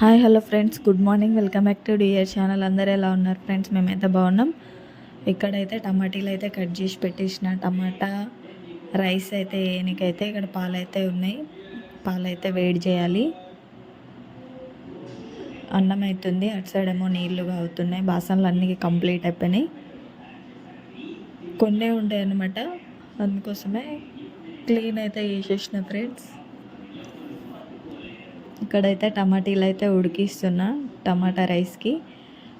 Hi hello friends. Good morning. Welcome back to dear channel. అందరూ ఎలా ఉన్నారు friends? మేమైతే బాగున్నాం. ఇక్కడైతే టమాటీలు అయితే కట్ చేసి పెట్టేసిన. టమాటా రైస్ అయితే ఏనికైతే ఇక్కడ పాలైతే ఉన్నాయి. పాలైతే వేడి చేయాలి. అన్నం అవుతుంది అటు సైడ్ ఏమో నీళ్ళుగా అవుతున్నాయి బాసనలు అన్నీ కంప్లీట్ అయిపోయినాయి. కొన్నే ఉంటాయి అన్నమాట అందుకోసమే క్లీన్ అయితే చేసేసిన ఫ్రెండ్స్. ఇక్కడైతే టమాటీలు అయితే ఉడికిస్తున్నా టమాటా రైస్కి.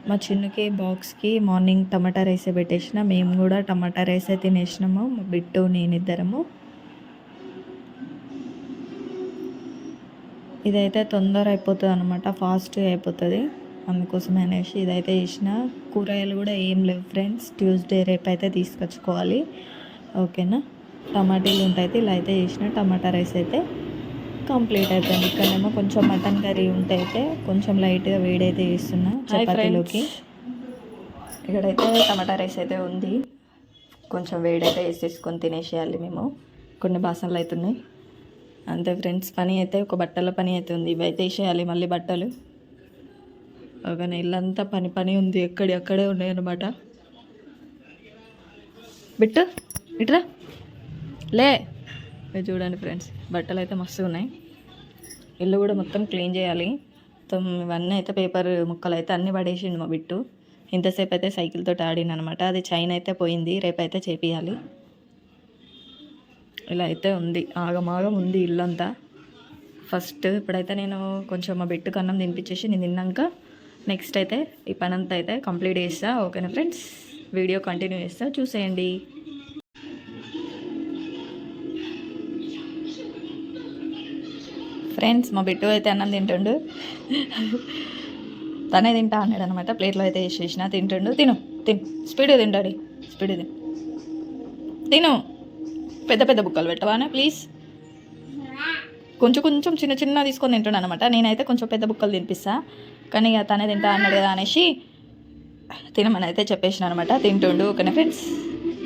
మా చిన్నకి బాక్స్కి మార్నింగ్ టమాటా రైసే పెట్టేసిన మేము కూడా టమాటా రైసే తినేసినాము మా బిట్టు నేనిద్దరము. ఇదైతే తొందర అయిపోతుంది అనమాట ఫాస్ట్ అయిపోతుంది. అందుకోసం అనేసి ఇదైతే చేసిన. కూరగాయలు కూడా ఏం లేవు ఫ్రెండ్స్ ట్యూస్డే రేపు అయితే తీసుకొచ్చుకోవాలి. ఓకేనా? టమాటీలు ఉంటాయి ఇలా అయితే చేసిన టమాటా రైస్ అయితే. కంప్లీట్ అయిపోయింది. ఇక్కడేమో కొంచెం మటన్ కర్రీ ఉంటే అయితే కొంచెం లైట్గా వేడైతే చేస్తున్నా చపాతీలోకి. ఇక్కడైతే టమాటా రైస్ అయితే ఉంది. కొంచెం వేడైతే వేసేసుకొని తినేసేయాలి మేము. కొన్ని బాసనలు అవుతున్నాయి అంతే ఫ్రెండ్స్ పని అయితే ఒక బట్టల పని అయితే ఉంది. ఇవి అయితే వేసేయాలి మళ్ళీ బట్టలు. ఒక ఇల్లంతా పని పని ఉంది. ఎక్కడి అక్కడే ఉన్నాయి అన్నమాట. బిట్టు ఇట్రా లే. చూడండి ఫ్రెండ్స్ బట్టలు అయితే మస్తు ఉన్నాయి. ఇల్లు కూడా మొత్తం క్లీన్ చేయాలి. మొత్తం ఇవన్నీ అయితే పేపర్ ముక్కలు అయితే అన్నీ పడేసిండు మా బిట్టు. ఇంతసేపు అయితే సైకిల్తో ఆడిన అనమాట అది చైన్ అయితే పోయింది. రేపైతే చేపియాలి. ఇలా అయితే ఉంది. ఆగమాగం ఉంది ఇల్లంతా. ఫస్ట్ ఇప్పుడైతే నేను కొంచెం మా బిట్టు అన్నం తినిపించేసి నేను తిన్నాక నెక్స్ట్ అయితే ఈ పని అయితే కంప్లీట్ చేస్తా. ఓకేనా ఫ్రెండ్స్? వీడియో కంటిన్యూ చేస్తా. చూసేయండి. ఫ్రెండ్స్ మా బిట్టు అయితే అన్నం తింటుండు. తనే తింటా అన్నాడు అనమాట ప్లేట్లో అయితే వేసేసిన. తింటుండు. తిను తిను. స్పీడ్ తింటాడు స్పీడ్ తిను. తిను. పెద్ద పెద్ద బుక్కలు పెట్టవానే ప్లీజ్? కొంచెం కొంచెం చిన్న చిన్న తీసుకొని తింటున్నాను అనమాట నేనైతే కొంచెం పెద్ద బుక్కలు తినిపిస్తా. కానీ ఇక తనే తింటా అన్నాడు కదా అనేసి తినమని అయితే చెప్పేసిన అనమాట తింటుండు. ఓకేనా ఫ్రెండ్స్?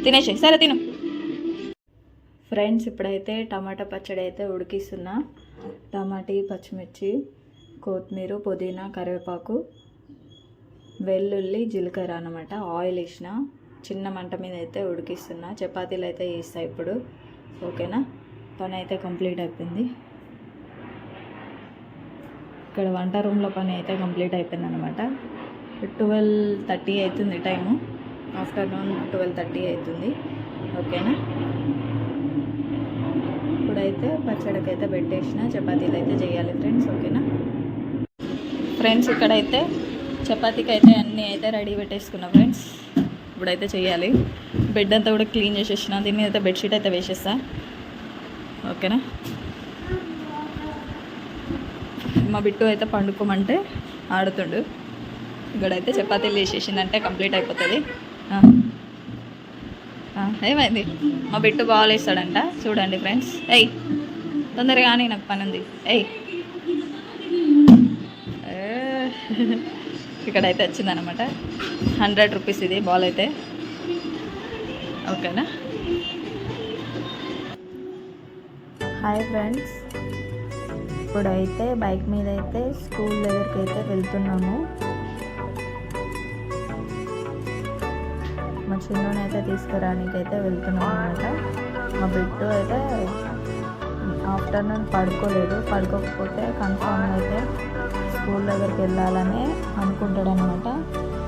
తినేసి సరే తిను. ఫ్రెండ్స్ ఇప్పుడైతే టమాటా పచ్చడి అయితే ఉడికిస్తున్నా. టమాటీ పచ్చిమిర్చి కొత్తిమీర పుదీనా కరివేపాకు వెల్లుల్లి జీలకర్ర అనమాట ఆయిల్ వేసిన చిన్న మంట మీద అయితే ఉడికిస్తున్నా. చపాతీలు అయితే వేస్తా ఇప్పుడు. ఓకేనా? పని అయితే కంప్లీట్ అయిపోయింది. ఇక్కడ వంట రూమ్లో పని అయితే కంప్లీట్ అయిపోయింది అనమాట ట్వెల్వ్ థర్టీ అవుతుంది టైము. ఆఫ్టర్నూన్ ట్వెల్వ్ థర్టీ అవుతుంది. ఓకేనా? అయితే పచ్చడికి అయితే పెట్టేసిన చపాతీలు అయితే చేయాలి ఫ్రెండ్స్ ఓకేనా? ఫ్రెండ్స్ ఇక్కడైతే చపాతీకి అయితే అన్నీ అయితే రెడీ పెట్టేసుకున్నా ఫ్రెండ్స్ ఇప్పుడైతే చేయాలి. బెడ్ అంతా కూడా క్లీన్ చేసేసిన దీని మీద అయితే బెడ్షీట్ అయితే వేసేస్తా. ఓకేనా? మా బిట్టు అయితే పండుకోమంటే ఆడుతుండు. ఇక్కడైతే చపాతీలు వేసేసిందంటే కంప్లీట్ అయిపోతుంది. ఏమైంది? మా బిట్టు బాల్ వేస్తాడంట చూడండి ఫ్రెండ్స్. ఎయ్ తొందరగా కానీ నాకు పని ఉంది ఎయ్ ఇక్కడైతే వచ్చిందనమాట. హండ్రెడ్ రూపీస్ ఇది బాల్ అయితే. ఓకేనా? Hi friends. ఇప్పుడైతే బైక్ మీద అయితే స్కూల్ దగ్గరికి అయితే వెళ్తున్నాము. తీసుకురానికి అయితే వెళ్తున్నాం అనమాట మా బిట్టు అయితే ఆఫ్టర్నూన్ పడుకోలేదు. పడుకోకపోతే కన్ఫామ్ అయితే స్కూల్ దగ్గరికి వెళ్ళాలని అనుకుంటాడు అనమాట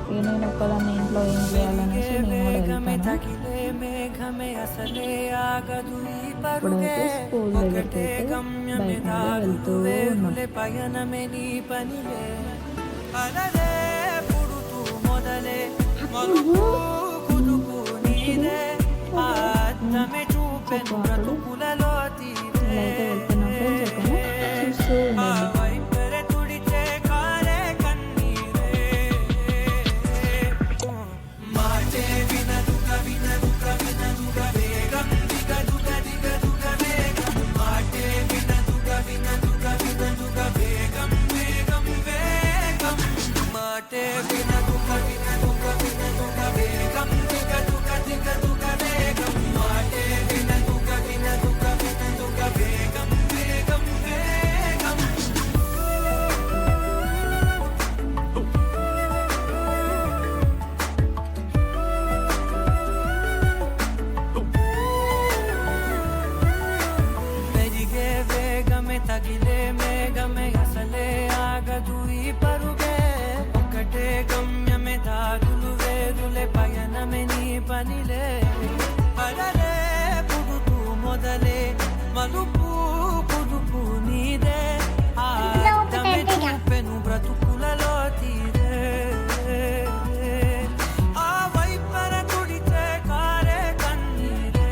ఇక నేను ఒక్కదాన్ని ఇంట్లో ఏం చేయాలనేసి నేను కూడా వెళ్తాను. ఇప్పుడైతే స్కూల్ దగ్గరికి అయితే వెళ్తూ ఉన్నాం. నీదే ఆత్మమే చూపెను బ్రతుకులలో ఇలా అయితే వెళ్తున్నాం ఫ్రెండ్స్ ఓకేనా చూస్తూ ఉండండి వైపరే పనిలే అడలే పుడుతూ మొదలే మలుపు పుదుపు నీదే ఆ అర్థమే చూపెను బ్రతుకులలో తీరే. ఆ వైపర తుడితే కారే కన్నీరే.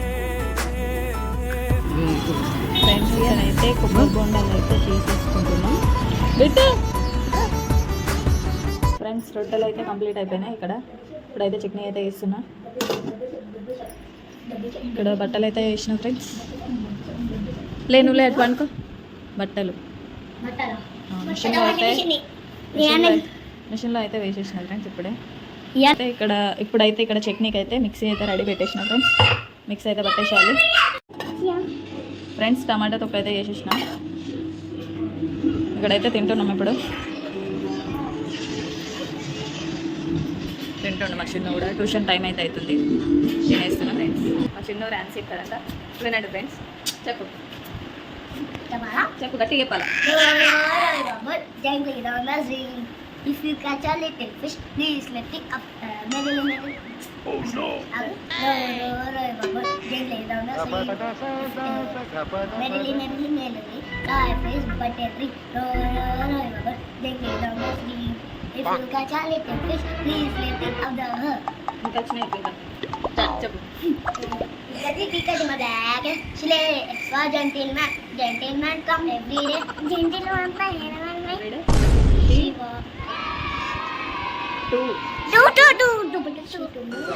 ఫ్రెండ్స్ అయితే కొబ్బరి బొండాలు అయితే తీసేసుకుంటున్నాం. బిట్టు ఫ్రెండ్స్ రొట్టెలు అయితే కంప్లీట్ అయిపోయినాయి ఇక్కడ. ఇప్పుడైతే చట్నీ అయితే వేస్తున్నా ఇక్కడ బట్టలు అయితే వేసిన ఫ్రెండ్స్ లేను లేదు పనుకో బట్టలు. మిషన్లో అయితే మిషన్లో అయితే- వేసేసిన ఫ్రెండ్స్ ఇప్పుడే. అయితే ఇక్కడ ఇప్పుడైతే ఇక్కడ చట్నీకి అయితే మిక్సీ అయితే రెడీ పెట్టేసిన ఫ్రెండ్స్ మిక్సీ అయితే పట్టేసేయాలి. ఫ్రెండ్స్ టమాటా తొక్క అయితే చేసేసిన ఇక్కడైతే తింటున్నాం ఇప్పుడు. తింటుండు మా చిన్న కూడా ట్యూషన్ టైం అయితే అవుతుంది తినేస్తున్నా ఫ్రెండ్స్ మా చిన్న ర్యాన్స్ ఇస్తారంట వినండి ఫ్రెండ్స్ చెప్పు చెప్పు గట్టిగా చెప్పాలా If you catch a little fish, please let it up. Uh, merrily, merrily. Oh no! Gently down the stream. Merrily, merrily, merrily. Life is but a trick. Row, row, row, If you catch a little fish, please let it up the hook. ఇంకా వచ్చినాయి ఇంకా చ- చెప్పు Pickety, pickety, my bag. Slay, extra gentleman. Gentleman come every day. Gentleman, my gentleman, my. Shiva. Two Do, do, do, do, do, do, do.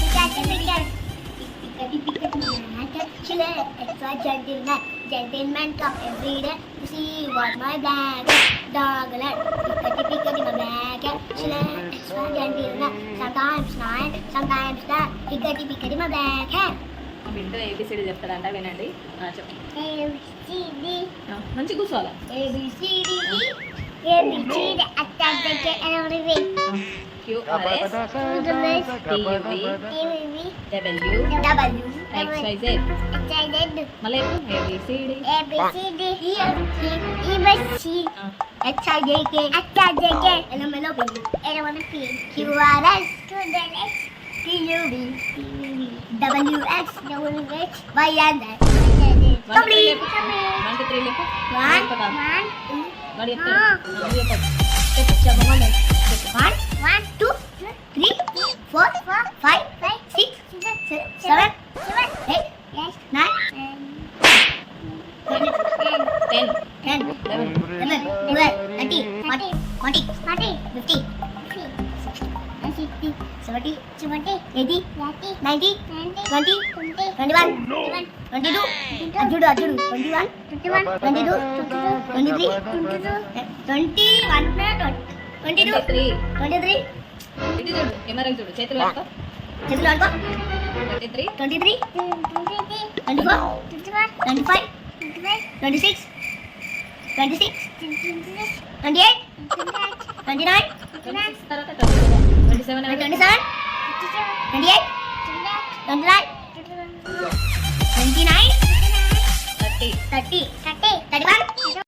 Pickety, pickety. Pickety, pickety, my bag. Slay, extra gentleman. Gentleman come every day to see what my bag. Dogland. Pickety, pickety, my bag. Slay, extra gentleman. Sometimes nine, sometimes ten. Pickety, pickety, my bag. వింటూ ABCD చెప్తాడంట వినండి ఆ, చెప్పు A, B, C, D. ఆ, మంచి కూర్చోవాలా A B C D E A B C D attack the K and every way. QRS To the left, T V T V W W X Y Z X I Z మళ్ళీ A B C D A B C D E F G E B C H I J K H I J K L M N O P L M N P Q R S to the left T U V W X W H Y and Z. Complete. One two three లేపు One, చెప్పు కాదు. one, two, వాడు ఆ. చెప్తాడు నువ్వు చెప్పకు. చెప్పు చెప్పు మమ్మీ. చెప్పు One, one, two, three, four, five, six, Seven eight nine ten ten eleven eleven thirty forty forty forty fifty చేతులు చేతులు అనుకో 23 23 24 25 26 26 28 29 27 27 28 29 29 30 30 31